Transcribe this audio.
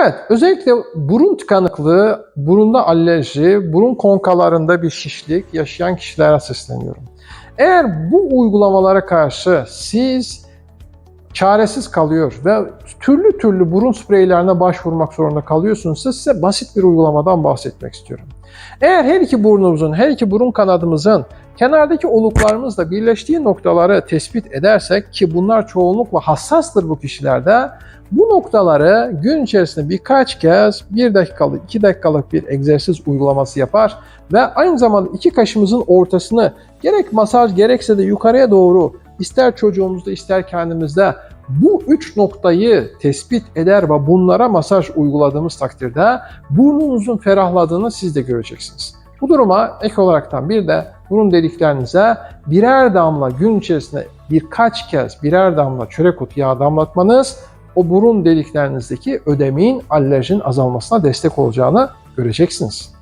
Evet, özellikle burun tıkanıklığı, burunda alerji, burun konkalarında bir şişlik yaşayan kişilere sesleniyorum. Eğer bu uygulamalara karşı siz çaresiz kalıyor ve türlü türlü burun spreylerine başvurmak zorunda kalıyorsunuzsa size basit bir uygulamadan bahsetmek istiyorum. Eğer her iki burnumuzun, her iki burun kanadımızın kenardaki oluklarımızla birleştiği noktaları tespit edersek ki bunlar çoğunlukla hassastır bu kişilerde, bu noktaları gün içerisinde birkaç kez 1 dakikalık, 2 dakikalık bir egzersiz uygulaması yapar ve aynı zamanda iki kaşımızın ortasını gerek masaj gerekse de yukarıya doğru ister çocuğumuzda ister kendimizde bu üç noktayı tespit eder ve bunlara masaj uyguladığımız takdirde burnunuzun ferahladığını siz de göreceksiniz. Bu duruma ek olaraktan bir de burun deliklerinize birer damla gün içerisinde birkaç kez birer damla çörek otu yağı damlatmanız o burun deliklerinizdeki ödemin alerjinin azalmasına destek olacağını göreceksiniz.